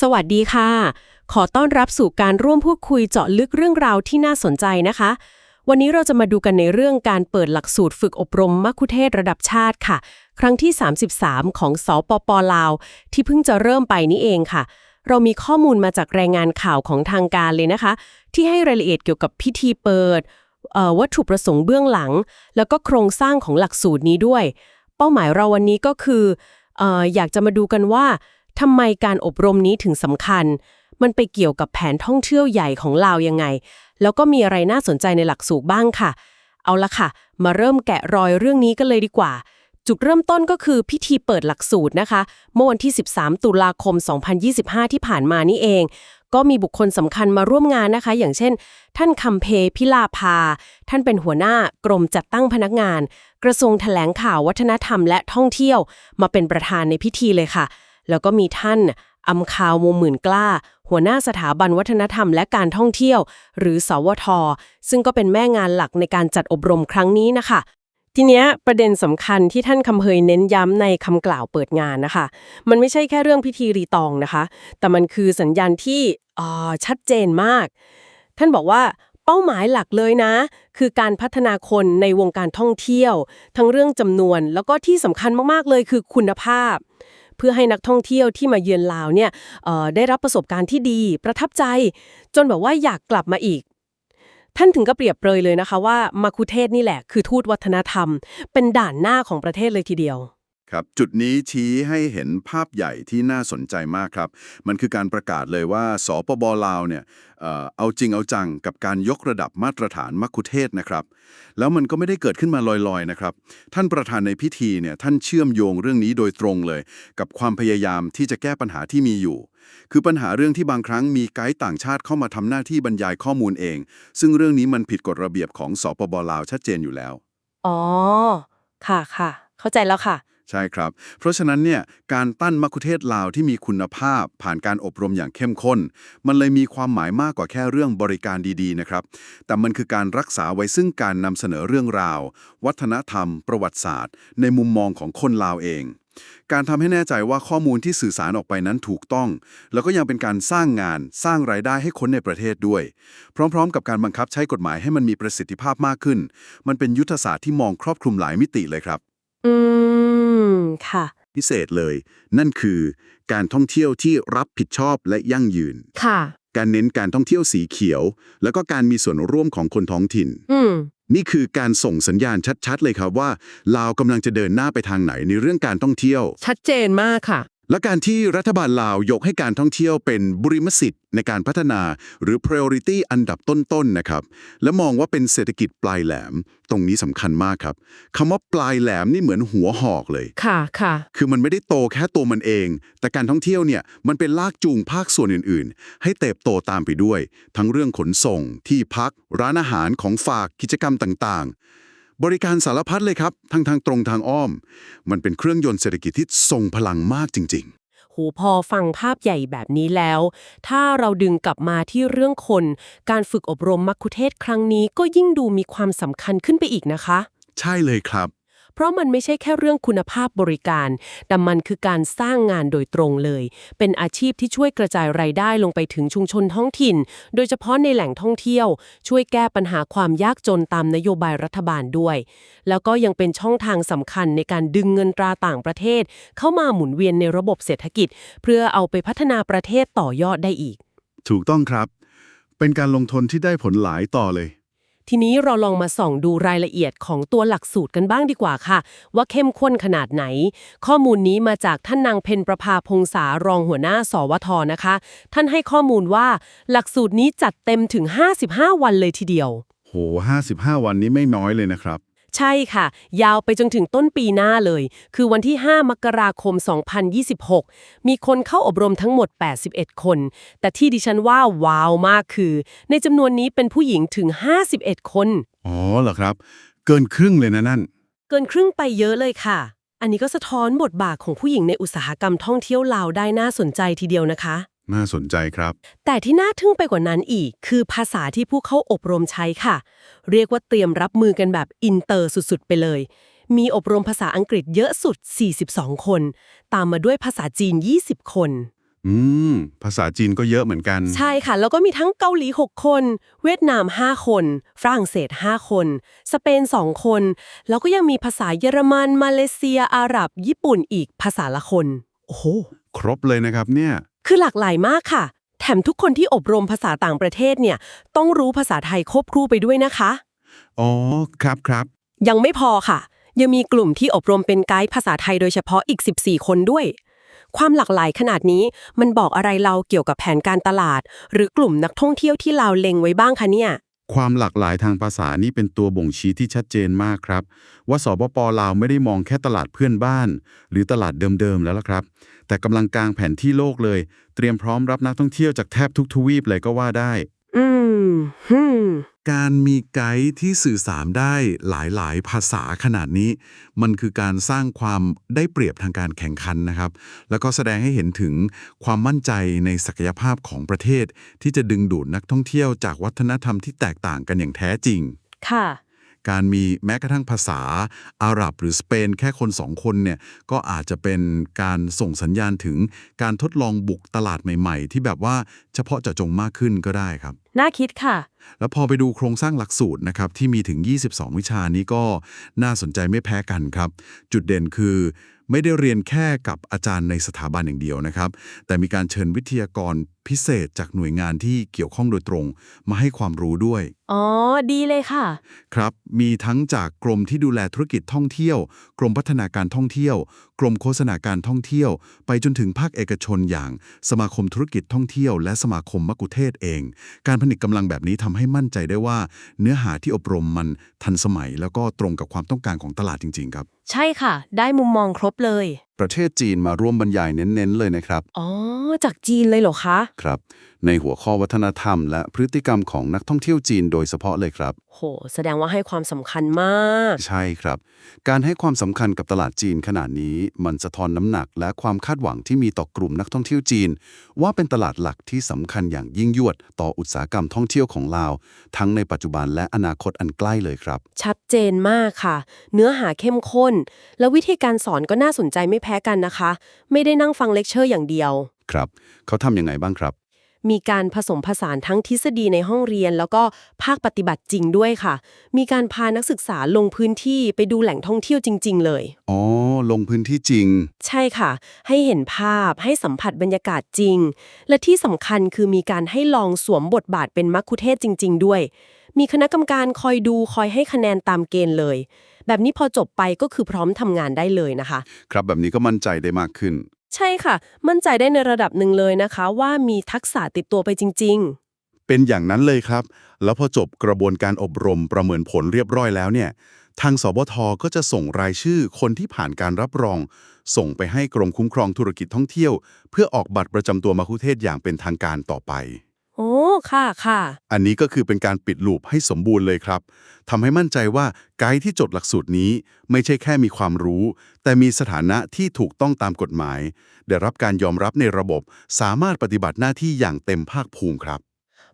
สวัสดีค่ะ ขอต้อนรับสู่การร่วมพูดคุยเจาะลึกเรื่องราวที่น่าสนใจนะคะ วันนี้เราจะมาดูกันในเรื่องการเปิดหลักสูตรฝึกอบรมมัคคุเทศระดับชาติค่ะ ครั้งที่ 33 ของสปปลาว ที่เพิ่งจะเริ่มไปนี่เองค่ะ เรามีข้อมูลมาจากรายงานข่าวของทางการเลยนะคะ ที่ให้รายละเอียดเกี่ยวกับพิธีเปิดวัตถุประสงค์เบื้องหลัง แล้วก็โครงสร้างของหลักสูตรนี้ด้วย เป้าหมายเราวันนี้ก็คืออออยากจะมาดูกันว่า ทำไมการอบรมนี้ถึงสำคัญ มันไปเกี่ยวกับแผนท่องเที่ยวใหญ่ของลาวยังไง แล้วก็มีอะไรน่าสนใจในหลักสูตรบ้างค่ะ เอาละค่ะ มาเริ่มแกะรอยเรื่องนี้กันเลยดีกว่า จุดเริ่มต้นก็คือพิธีเปิดหลักสูตรนะคะ เมื่อวันที่ 13 ตุลาคม 2025 ที่ผ่านมานี่เอง ก็มีบุคคลสำคัญมาร่วมงานนะคะ อย่างเช่น ท่านคำเพพิลาภา ท่านเป็นหัวหน้ากรมจัดตั้งพนักงาน กระทรวงแถลงข่าววัฒนธรรมและท่องเที่ยว มาเป็นประธานในพิธีเลยค่ะ แล้วก็มีท่านอำคาววงหมื่นกล้า หัวหน้าสถาบันวัฒนธรรมและการท่องเที่ยว หรือสวท ซึ่งก็เป็นแม่งานหลักในการจัดอบรมครั้งนี้นะคะ ทีเนี้ยประเด็นสำคัญที่ท่านคำเพยเน้นย้ำในคำกล่าวเปิดงานนะคะ มันไม่ใช่แค่เรื่องพิธีรีตองนะคะ แต่มันคือสัญญาณที่อ่าชัดเจนมาก ท่านบอกว่าเป้าหมายหลักเลยนะ คือการพัฒนาคนในวงการท่องเที่ยว ทั้งเรื่องจำนวนแล้วก็ที่สำคัญมากๆเลยคือคุณภาพ พื่อให้นักท่องเที่ยวที่มาเยือนลาวเนี่ยได้รับประสบการณ์ที่ดี ประทับใจ จนแบบว่าอยากกลับมาอีก ท่านถึงก็เปรียบเปรยเลยนะคะว่ามาคุเทศนี่แหละคือทูตวัฒนธรรม เป็นด่านหน้าของประเทศเลยทีเดียว ครับจุดนี้ชี้ให้เห็นภาพใหญ่ที่น่าสนใจมากครับ มันคือการประกาศเลยว่าสปบลาวเนี่ยเอาจริงเอาจังกับการยกระดับมาตรฐานมัคคุเทศนะครับ แล้วมันก็ไม่ได้เกิดขึ้นมาลอยๆนะครับ ท่านประธานในพิธีเนี่ยท่านเชื่อมโยงเรื่องนี้โดยตรงเลย กับความพยายามที่จะแก้ปัญหาที่มีอยู่ คือปัญหาเรื่องที่บางครั้งมีไกด์ต่างชาติเข้ามาทำหน้าที่บรรยายข้อมูลเอง ซึ่งเรื่องนี้มันผิดกฎระเบียบของสปบลาวชัดเจนอยู่แล้วอ๋อค่ะค่ะ เข้าใจแล้วค่ะ ใช่ครับ เพราะฉะนั้นเนี่ยการตั้นมัคคุเทศลาวที่มีคุณภาพผ่านการอบรมอย่างเข้มข้น มันเลยมีความหมายมากกว่าแค่เรื่องบริการดีๆนะครับ แต่มันคือการรักษาไว้ซึ่งการนำเสนอเรื่องราว วัฒนธรรม ประวัติศาสตร์ ในมุมมองของคนลาวเอง การทำให้แน่ใจว่าข้อมูลที่สื่อสารออกไปนั้นถูกต้อง แล้วก็ยังเป็นการสร้างงานสร้างรายได้ให้คนในประเทศด้วย พร้อม ๆ กับการบังคับใช้กฎหมายให้มันมีประสิทธิภาพมากขึ้น มันเป็นยุทธศาสตร์ที่มองครอบคลุมหลายมิติเลยครับ อืม ค่ะ พิเศษเลย นั่นคือการท่องเที่ยวที่รับผิดชอบและยั่งยืน ค่ะ การเน้นการท่องเที่ยวสีเขียว แล้วก็การมีส่วนร่วมของคนท้องถิ่น อืม นี่คือการส่งสัญญาณชัดๆ เลยครับว่าลาวกำลังจะเดินหน้าไปทางไหนในเรื่องการท่องเที่ยว ชัดเจนมากค่ะ และการที่รัฐบาลลาวยกให้การท่องเที่ยวเป็นบุริมสิทธิ์ในการพัฒนาหรือ priority อันดับต้นๆนะครับ และมองว่าเป็นเศรษฐกิจปลายแหลม ตรงนี้สำคัญมากครับคำว่าปลายแหลมนี่เหมือนหัวหอกเลย ค่ะค่ะ คือมันไม่ได้โตแค่ตัวมันเอง แต่การท่องเที่ยวเนี่ยมันเป็นลากจูงภาคส่วนอื่นๆ ให้เติบโตตามไปด้วย ทั้งเรื่องขนส่ง ที่พัก ร้านอาหารของฝากกิจกรรมต่างๆ บริการสารพัดเลยครับทั้งทางตรงทางอ้อม มันเป็นเครื่องยนต์เศรษฐกิจที่ทรงพลังมากจริงโหพอฟังภาพใหญ่แบบนี้แล้ว ถ้าเราดึงกลับมาที่เรื่องคน การฝึกอบรมมัคคุเทศก์ครั้งนี้ก็ยิ่งดูมีความสำคัญขึ้นไปอีกนะคะๆใช่เลยครับ เพราะมันไม่ใช่แค่เรื่องคุณภาพบริการ แต่มันคือการสร้างงานโดยตรงเลย เป็นอาชีพที่ช่วยกระจายรายได้ลงไปถึงชุมชนท้องถิ่น โดยเฉพาะในแหล่งท่องเที่ยว ช่วยแก้ปัญหาความยากจนตามนโยบายรัฐบาลด้วย แล้วก็ยังเป็นช่องทางสำคัญในการดึงเงินตราต่างประเทศ เข้ามาหมุนเวียนในระบบเศรษฐกิจ เพื่อเอาไปพัฒนาประเทศต่อยอดได้อีก ถูกต้องครับ เป็นการลงทุนที่ได้ผลหลายต่อเลย ทีนี้เราลองมาส่องดูรายละเอียดของตัวหลักสูตรกันบ้างดีกว่าค่ะ ว่าเข้มข้นขนาดไหน ข้อมูลนี้มาจากท่านนางเพนประภาพงษารองหัวหน้าสวทนะคะ ท่านให้ข้อมูลว่า หลักสูตรนี้จัดเต็มถึง 55 วันเลยทีเดียว โห 55 วันนี้ไม่น้อยเลยนะครับ ใช่ค่ะ ยาวไปจนถึงต้นปีหน้าเลย คือวันที่ 5 มกราคม 2026 มีคนเข้าอบรมทั้งหมด 81 คน แต่ที่ดิฉันว่าว้าวมากคือ ในจำนวนนี้เป็นผู้หญิงถึง 51 คน อ๋อเหรอครับ เกินครึ่งเลยนะนั่น เกินครึ่งไปเยอะเลยค่ะ อันนี้ก็สะท้อนบทบาทของผู้หญิงในอุตสาหกรรมท่องเที่ยวลาวได้น่าสนใจทีเดียวนะคะ น่าสนใจครับ แต่ที่น่าทึ่งไปกว่านั้นอีก คือภาษาที่ผู้เข้าอบรมใช้ค่ะ เรียกว่าเตรียมรับมือกันแบบอินเตอร์สุดๆ ไปเลย มีอบรมภาษาอังกฤษเยอะสุด 42 คน ตามมาด้วยภาษาจีน 20 คน อืม ภาษาจีนก็เยอะเหมือนกัน ใช่ค่ะ แล้วก็มีทั้งเกาหลี 6 คน เวียดนาม 5 คน ฝรั่งเศส 5 คน สเปน 2 คน แล้วก็ยังมีภาษาเยอรมัน มาเลเซีย อาหรับ ญี่ปุ่นอีกภาษาละคน โอ้โห ครบเลยนะครับเนี่ย คือหลากหลายมากค่ะ แถมทุกคนที่อบรมภาษาต่างประเทศเนี่ย ต้องรู้ภาษาไทยควบคู่ไปด้วยนะคะ อ๋อ ครับครับ ยังไม่พอค่ะ ยังมีกลุ่มที่อบรมเป็นไกด์ภาษาไทยโดยเฉพาะอีก 14 คนด้วย ความหลากหลายขนาดนี้มันบอกอะไรเราเกี่ยวกับแผนการตลาด หรือกลุ่มนักท่องเที่ยวที่เราเล็งไว้บ้างคะเนี่ย ความหลากหลายทางภาษานี้เป็นตัวบ่งชี้ที่ชัดเจนมากครับ ว่าสปปลาวไม่ได้มองแค่ตลาดเพื่อนบ้าน หรือตลาดเดิมๆแล้วล่ะครับ แต่กำลังกลางแผนที่โลกเลย เตรียมพร้อมรับนักท่องเที่ยวจากแทบทุกทวีปเลยก็ว่าได้ อืมฮึมการมีไกด์ที่สื่อสารได้หลายๆ ภาษาขนาดนี้ มันคือการสร้างความได้เปรียบทางการแข่งขันนะครับ แล้วก็แสดงให้เห็นถึงความมั่นใจในศักยภาพของประเทศ ที่จะดึงดูดนักท่องเที่ยวจากวัฒนธรรมที่แตกต่างกันอย่างแท้จริง ค่ะ การมีแม้กระทั่งภาษาอาหรับหรือสเปนแค่คนสองคนเนี่ยก็อาจจะเป็นการส่งสัญญาณถึงการทดลองบุกตลาดใหม่ ๆ ที่แบบว่าเฉพาะเจาะจงมากขึ้นก็ได้ครับ น่าคิดค่ะ แล้วพอไปดูโครงสร้างหลักสูตรนะครับที่มีถึง 22 วิชานี้ก็น่าสนใจไม่แพ้กันครับ จุดเด่นคือ ไม่ได้เรียนแค่กับอาจารย์ในสถาบันอย่างเดียวนะครับ แต่มีการเชิญวิทยากรพิเศษจากหน่วยงานที่เกี่ยวข้องโดยตรง มาให้ความรู้ด้วย อ๋อ ดีเลยค่ะ ครับมีทั้งจากกรมที่ดูแลธุรกิจท่องเที่ยว กรมพัฒนาการท่องเที่ยว กรมโฆษณาการท่องเที่ยว ไปจนถึงภาคเอกชนอย่าง สมาคมธุรกิจท่องเที่ยว และสมาคมมะกุเทศเอง การผนึกกำลังแบบนี้ทำให้มั่นใจได้ว่า เนื้อหาที่อบรมมันทันสมัย แล้วก็ตรงกับความต้องการของตลาดจริง ๆ ครับ ใช่ค่ะ ได้มุมมองครบเลย ประเทศจีนมาร่วมบรรยายเน้นๆเลยนะครับ อ๋อ จากจีนเลยเหรอคะ ครับ ในหัวข้อวัฒนธรรม และพฤติกรรมของนักท่องเที่ยวจีนโดยเฉพาะเลยครับ โห แสดงว่าให้ความสำคัญมาก ใช่ครับ การให้ความสำคัญกับตลาดจีนขนาดนี้ มันสะท้อนน้ำหนักและความคาดหวังที่มีต่อกลุ่มนักท่องเที่ยวจีน ว่าเป็นตลาดหลักที่สำคัญอย่างยิ่งยวด ต่ออุตสาหกรรมท่องเที่ยวของลาว ทั้งในปัจจุบันและอนาคตอันใกล้เลยครับ ชัดเจนมากค่ะ เนื้อหาเข้มข้น แล้ววิธีการสอนก็น่าสนใจไม่แพ้กันนะคะ ไม่ได้นั่งฟังเลคเชอร์อย่างเดียว ครับ เขาทำยังไงบ้างครับ มีการผสมผสานทั้งทฤษฎีในห้องเรียน แล้วก็ภาคปฏิบัติจริงด้วยค่ะ มีการพานักศึกษาลงพื้นที่ไปดูแหล่งท่องเที่ยวจริง ๆ เลย อ๋อ ลงพื้นที่จริง ใช่ค่ะ ให้เห็นภาพให้สัมผัสบรรยากาศจริง และที่สำคัญคือมีการให้ลองสวมบทบาทเป็นมัคคุเทศก์จริง ๆ ด้วย มีคณะกรรมการคอยดูคอยให้คะแนนตามเกณฑ์เลย แบบนี้พอจบไปก็คือพร้อมทำงานได้เลยนะคะ ครับแบบนี้ก็มั่นใจได้มากขึ้น ใช่ค่ะ มั่นใจได้ในระดับหนึ่งเลยนะคะ ว่ามีทักษะติดตัวไปจริง ๆ เป็นอย่างนั้นเลยครับ แล้วพอจบกระบวนการอบรมประเมินผลเรียบร้อยแล้วเนี่ย ทางสบทก็จะส่งรายชื่อคนที่ผ่านการรับรอง ส่งไปให้กรมคุ้มครองธุรกิจท่องเที่ยว เพื่อออกบัตรประจำตัวมาคุเทศอย่างเป็นทางการต่อไป โอ้ค่ะค่ะ อันนี้ก็คือเป็นการปิดลูปให้สมบูรณ์เลยครับทำให้มั่นใจว่าไกด์ที่จดหลักสูตรนี้ ไม่ใช่แค่มีความรู้ แต่มีสถานะที่ถูกต้องตามกฎหมาย ได้รับการยอมรับในระบบ สามารถปฏิบัติหน้าที่อย่างเต็มภาคภูมิครับ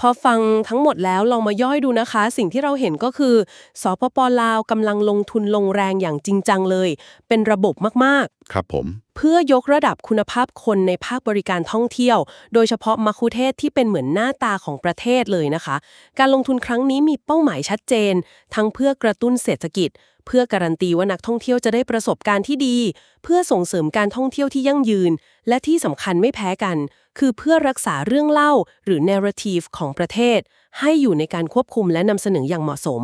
พอฟังทั้งหมดแล้วลองมาย่อยดูนะคะ สิ่งที่เราเห็นก็คือสปปลาวกำลังลงทุนลงแรงอย่างจริงจังเลย เป็นระบบมากครับผมๆเพื่อยกระดับคุณภาพคนในภาคบริการท่องเที่ยว โดยเฉพาะมัคคุเทศก์ที่เป็นเหมือนหน้าตาของประเทศเลยนะคะ การลงทุนครั้งนี้มีเป้าหมายชัดเจน ทั้งเพื่อกระตุ้นเศรษฐกิจเพื่อการันตีว่านักท่องเที่ยวจะได้ประสบการณ์ที่ดี เพื่อส่งเสริมการท่องเที่ยวที่ยั่งยืน และที่สำคัญไม่แพ้กัน คือเพื่อรักษาเรื่องเล่า หรือ narrative ของประเทศ ให้อยู่ในการควบคุมและนำเสนออย่างเหมาะสม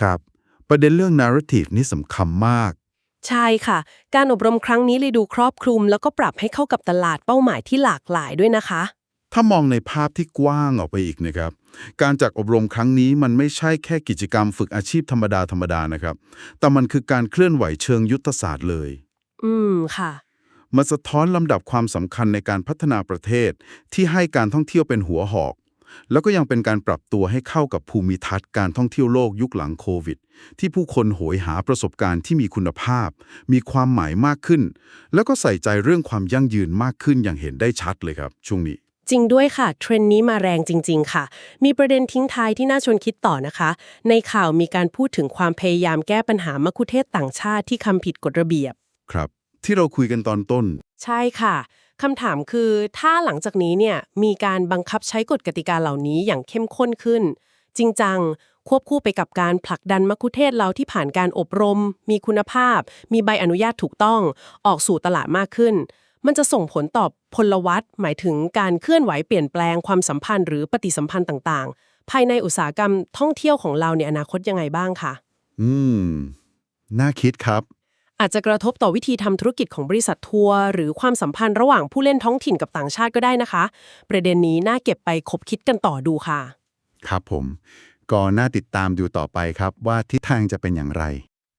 ครับ ประเด็นเรื่อง narrative นี่สำคัญมาก ใช่ค่ะ การอบรมครั้งนี้เลยดูครอบคลุม แล้วก็ปรับให้เข้ากับตลาดเป้าหมายที่หลากหลายด้วยนะคะ ถ้ามองในภาพที่กว้างออกไปอีกนะครับ การจัดอบรมครั้งนี้มันไม่ใช่แค่กิจกรรมฝึกอาชีพธรรมดาธรรมดานะครับ แต่มันคือการเคลื่อนไหวเชิงยุทธศาสตร์เลย อืมค่ะ มันสะท้อนลำดับความสำคัญในการพัฒนาประเทศ ที่ให้การท่องเที่ยวเป็นหัวหอก แล้วก็ยังเป็นการปรับตัวให้เข้ากับภูมิทัศน์การท่องเที่ยวโลกยุคหลังโควิด ที่ผู้คนโหยหาประสบการณ์ที่มีคุณภาพ มีความหมายมากขึ้น แล้วก็ใส่ใจเรื่องความยั่งยืนมากขึ้นอย่างเห็นได้ชัดเลยครับ ช่วงนี้ จริงด้วยค่ะ เทรนด์นี้มาแรงจริง ๆ ค่ะ มีประเด็นทิ้งท้ายที่น่าชวนคิดต่อนะคะ ในข่าวมีการพูดถึงความพยายามแก้ปัญหามัคคุเทศก์ต่างชาติที่คำผิดกฎระเบียบ ครับ ที่เราคุยกันตอนต้น ใช่ค่ะคำถามคือถ้าหลังจากนี้เนี่ยมีการบังคับใช้กฎกติกาเหล่านี้อย่างเข้มข้นขึ้น จริงจังควบคู่ไปกับการผลักดันมัคคุเทศเราที่ผ่านการอบรม มีคุณภาพ มีใบอนุญาตถูกต้อง ออกสู่ตลาดมากขึ้น มันจะส่งผลต่อพลวัตหมายถึงการเคลื่อนไหวเปลี่ยนแปลงความสัมพันธ์หรือปฏิสัมพันธ์ต่างๆ ภายในอุตสาหกรรมท่องเที่ยวของเราในอนาคตยังไงบ้างคะอืม น่าคิดครับ อาจจะกระทบต่อวิธีทำธุรกิจของบริษัททัวร์หรือความสัมพันธ์ระหว่างผู้เล่นท้องถิ่นกับต่างชาติก็ได้นะคะ ประเด็นนี้น่าเก็บไปคบคิดกันต่อดูค่ะ ครับผม ก็น่าติดตามดูต่อไปครับว่าทิศทางจะเป็นอย่างไร